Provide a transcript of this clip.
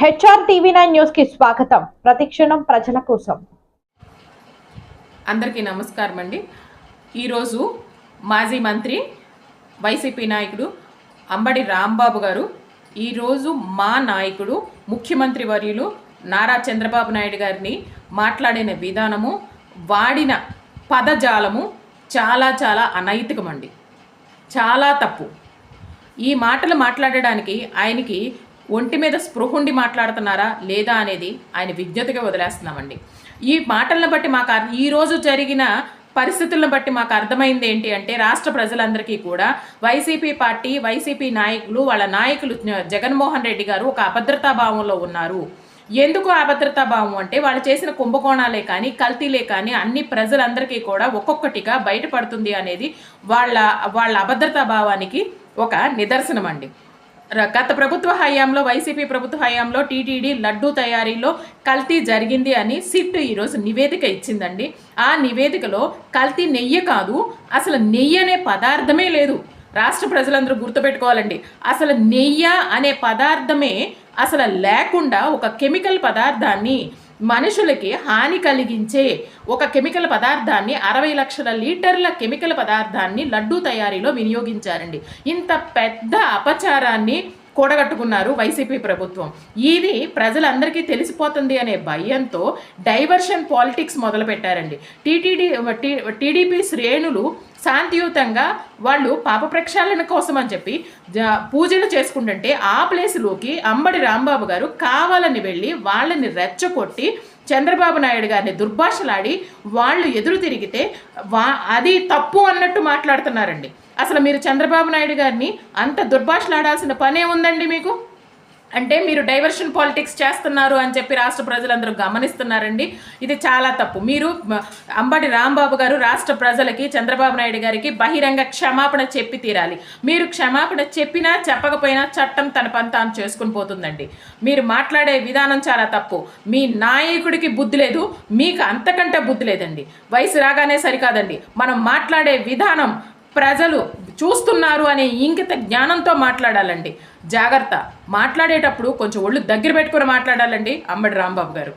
HR TV nine న్యూస్కి స్వాగతం. ప్రతిక్షణం ప్రజల కోసం. అందరికీ నమస్కారం అండి. ఈరోజు మాజీ మంత్రి వైసీపీ నాయకుడు అంబడి రాంబాబు గారు ఈరోజు మా నాయకుడు ముఖ్యమంత్రి వర్యులు నారా చంద్రబాబు నాయుడు గారిని మాట్లాడిన విధానము వాడిన పదజాలము చాలా చాలా అనైతికమండి. చాలా తప్పు. ఈ మాటలు మాట్లాడడానికి ఆయనకి ఒంటి మీద స్పృహుండి మాట్లాడుతున్నారా లేదా అనేది ఆయన విజ్ఞతగా వదిలేస్తున్నామండి. ఈ మాటలను బట్టి మాకు ఈరోజు ఈ రోజు జరిగిన పరిస్థితులను బట్టి మాకు అర్థమైంది ఏంటి అంటే రాష్ట్ర ప్రజలందరికీ కూడా వైసీపీ పార్టీ వైసీపీ నాయకులు వాళ్ళ నాయకులు జగన్మోహన్ రెడ్డి గారు ఒక అభద్రతా భావంలో ఉన్నారు. ఎందుకు అభద్రతా భావం అంటే వాళ్ళు చేసిన కుంభకోణాలే కానీ కల్తీలే కానీ అన్ని ప్రజలందరికీ కూడా ఒక్కొక్కటిగా బయటపడుతుంది అనేది వాళ్ళ వాళ్ళ అభద్రతా భావానికి ఒక నిదర్శనం అండి గత ప్రభుత్వ హయాంలో వైసీపీ ప్రభుత్వ హయాంలో టీటీడీ లడ్డూ తయారీలో కల్తీ జరిగింది అని సిట్ ఈరోజు నివేదిక ఇచ్చిందండి. ఆ నివేదికలో కల్తీ నెయ్యి కాదు అసలు నెయ్యి అనే పదార్థమే లేదు. రాష్ట్ర ప్రజలందరూ గుర్తుపెట్టుకోవాలండి. అసలు నెయ్య అనే పదార్థమే అసలు లేకుండా ఒక కెమికల్ పదార్థాన్ని మనుషులకి హాని కలిగించే ఒక కెమికల్ పదార్థాన్ని అరవై లక్షల లీటర్ల కెమికల్ పదార్థాన్ని లడ్డూ తయారీలో వినియోగించారండి. ఇంత పెద్ద అపచారాన్ని కూడగట్టుకున్నారు వైసీపీ ప్రభుత్వం. ఇది ప్రజలందరికీ తెలిసిపోతుంది అనే భయంతో డైవర్షన్ పాలిటిక్స్ మొదలుపెట్టారండి. టీటీడీ టీడీపీ శ్రేణులు శాంతియుతంగా వాళ్ళు పాప ప్రక్షాళన కోసం అని చెప్పి జ- పూజలు చేసుకుంటుంటే ఆ ప్లేస్లోకి అంబడి రాంబాబు గారు కావాలని వెళ్ళి వాళ్ళని రెచ్చగొట్టి చంద్రబాబు నాయుడు గారిని దుర్భాషలాడి వాళ్ళు ఎదురు తిరిగితే వా అది తప్పు అన్నట్టు మాట్లాడుతున్నారండి. అసలు మీరు చంద్రబాబు నాయుడు గారిని అంత దుర్భాషలాడాల్సిన పనే ఉందండి మీకు? అంటే మీరు డైవర్షన్ పాలిటిక్స్ చేస్తున్నారు అని చెప్పి రాష్ట్ర ప్రజలందరూ గమనిస్తున్నారండి. ఇది చాలా తప్పు. మీరు అంబటి రాంబాబు గారు రాష్ట్ర ప్రజలకి చంద్రబాబు నాయుడు గారికి బహిరంగ క్షమాపణ చెప్పి తీరాలి. మీరు క్షమాపణ చెప్పినా చెప్పకపోయినా చట్టం తన పని తాను చేసుకుని పోతుందండి. మీరు మాట్లాడే విధానం చాలా తప్పు. మీ నాయకుడికి బుద్ధి లేదు మీకు అంతకంటే బుద్ధి లేదండి. వయసు రాగానే సరికాదండి. మనం మాట్లాడే విధానం ప్రజలు చూస్తున్నారు అనే ఇంకిత జ్ఞానంతో మాట్లాడాలండి. జాగ్రత్త. మాట్లాడేటప్పుడు కొంచెం ఒళ్ళు దగ్గర పెట్టుకుని మాట్లాడాలండి అంబడి రాంబాబు గారు.